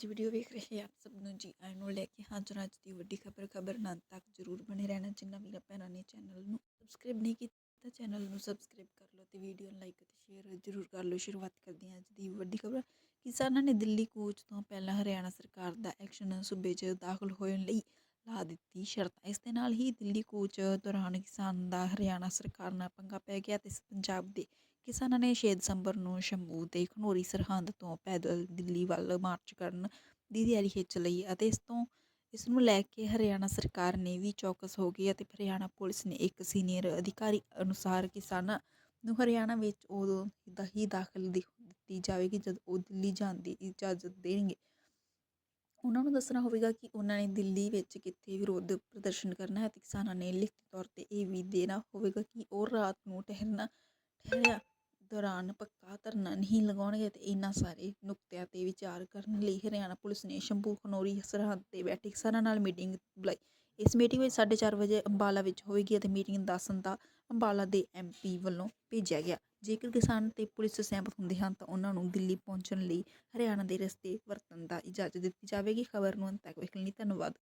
ਅੱਜ ਵੀਡੀਓ ਵੇਖ ਰਹੇ ਆਪ ਸਭ ਨੂੰ ਜੀ। ਆਇਆਂ ਨੂੰ ਲੈ ਕੇ ਹਾਜ਼ਰ ਅੱਜ ਦੀ ਵੱਡੀ ਖਬਰ ਖਬਰ ਨਾਲ ਤੱਕ ਜਰੂਰ ਬਣੇ ਰਹਿਣਾ। ਜਿੰਨਾ ਵੀਰਾਂ ਭੈਣਾਂ ਨੇ ਚੈਨਲ ਨੂੰ ਸਬਸਕ੍ਰਾਈਬ ਨਹੀਂ ਕੀਤਾ ਚੈਨਲ ਨੂੰ ਸਬਸਕ੍ਰਾਈਬ ਕਰ ਲਓ ਤੇ ਵੀਡੀਓ ਨੂੰ ਲਾਈਕ ਅਤੇ ਸ਼ੇਅਰ ਜਰੂਰ ਕਰ ਲਓ। ਸ਼ੁਰੂਆਤ ਕਰਦੇ ਹਾਂ ਅੱਜ ਦੀ ਵੱਡੀ ਖਬਰ। ਕਿਸਾਨਾਂ ਨੇ ਦਿੱਲੀ, ਕੂਚ ਤੋਂ ਪਹਿਲਾਂ ਹਰਿਆਣਾ ਸਰਕਾਰ ਦਾ ਐਕਸ਼ਨ ਸੂਬੇ 'ਚ ਦਾਖਲ ਹੋਣ ਲਈ ਲਾ ਦਿੱਤੀ ਸ਼ਰਤ। ਇਸ ਦੇ ਨਾਲ ਹੀ ਦਿੱਲੀ, ਕੂਚ ਦੌਰਾਨ ਕਿਸਾਨ ਦਾ ਹਰਿਆਣਾ ਸਰਕਾਰ ਨਾਲ ਪੰਗਾ ਪੈ ਗਿਆ ਤੇ ਪੰਜਾਬ ਦੇ ਕਿਸਾਨਾਂ ਨੇ 6 ਦਸੰਬਰ ਨੂੰ ਸ਼ੰਭੂ ਦੇ ਖਨੌਰੀ ਸਰਹੰਦ ਤੋਂ ਪੈਦਲ ਦਿੱਲੀ ਵੱਲ ਮਾਰਚ ਕਰਨ ਦੀ ਤਿਆਰੀ ਖਿੱਚ ਲਈ ਅਤੇ ਇਸ ਤੋਂ ਇਸ ਨੂੰ ਲੈ ਕੇ ਹਰਿਆਣਾ ਸਰਕਾਰ ਨੇ ਵੀ ਚੌਕਸ ਹੋ ਗਈ ਅਤੇ ਹਰਿਆਣਾ ਪੁਲਿਸ ਨੇ ਇੱਕ ਸੀਨੀਅਰ ਅਧਿਕਾਰੀ ਅਨੁਸਾਰ ਕਿਸਾਨਾਂ ਨੂੰ ਹਰਿਆਣਾ ਵਿੱਚ ਉਦੋਂ ਹੀ ਦਾਖਲ ਦਿੱਤੀ ਜਾਵੇਗੀ ਜਦ ਉਹ ਦਿੱਲੀ ਜਾਣ ਦੀ ਇਜਾਜ਼ਤ ਦੇਣਗੇ। ਉਹਨਾਂ ਨੂੰ ਦੱਸਣਾ ਹੋਵੇਗਾ ਕਿ ਉਹਨਾਂ ਨੇ ਦਿੱਲੀ ਵਿੱਚ ਕਿੱਥੇ ਵਿਰੋਧ ਪ੍ਰਦਰਸ਼ਨ ਕਰਨਾ ਹੈ ਤੇ ਕਿਸਾਨਾਂ ਨੇ ਲਿਖਤੀ ਤੌਰ ਤੇ ਇਹ ਵੀ ਦੇਣਾ ਹੋਵੇਗਾ ਕਿ ਉਹ ਰਾਤ ਨੂੰ ਠਹਿਰਨਾ, ਠਹਿਰਿਆ ਦੌਰਾਨ ਪੱਕਾ ਧਰਨਾ ਨਹੀਂ ਲਗਾਉਣਗੇ ਅਤੇ ਇਹਨਾਂ ਸਾਰੇ ਨੁਕਤਿਆਂ ਤੇ ਵਿਚਾਰ ਕਰਨ ਲਈ ਹਰਿਆਣਾ ਪੁਲਿਸ ਨੇ ਸ਼ੰਭੂ, ਖਨੌਰੀ, ਸਰਹੱਦ ਤੇ ਬੈਠੇ ਕਿਸਾਨਾਂ ਨਾਲ ਮੀਟਿੰਗ ਬੁਲਾਈ। ਇਸ ਮੀਟਿੰਗ ਵਿੱਚ 4:30 ਵਜੇ ਅੰਬਾਲਾ ਵਿੱਚ ਹੋਵੇਗੀ ਅਤੇ ਮੀਟਿੰਗ ਦਾ ਸੰਦਾ ਅੰਬਾਲਾ ਦੇ ਐਮਪੀ ਵੱਲੋਂ ਭੇਜਿਆ ਗਿਆ। ਜੇਕਰ ਕਿਸਾਨ ਤੇ ਪੁਲਿਸ ਸਹਿਮਤ ਹੁੰਦੇ ਹਨ ਤਾਂ ਉਹਨਾਂ ਨੂੰ ਦਿੱਲੀ ਪਹੁੰਚਣ ਲਈ ਹਰਿਆਣਾ ਦੇ ਰਸਤੇ ਵਰਤਣ ਦਾ ਇਜਾਜ਼ਤ ਦਿੱਤੀ ਜਾਵੇਗੀ। ਖਬਰ ਨੂੰ ਅੰਤ ਤੱਕ ਵੇਖਣ ਲਈ ਧੰਨਵਾਦ।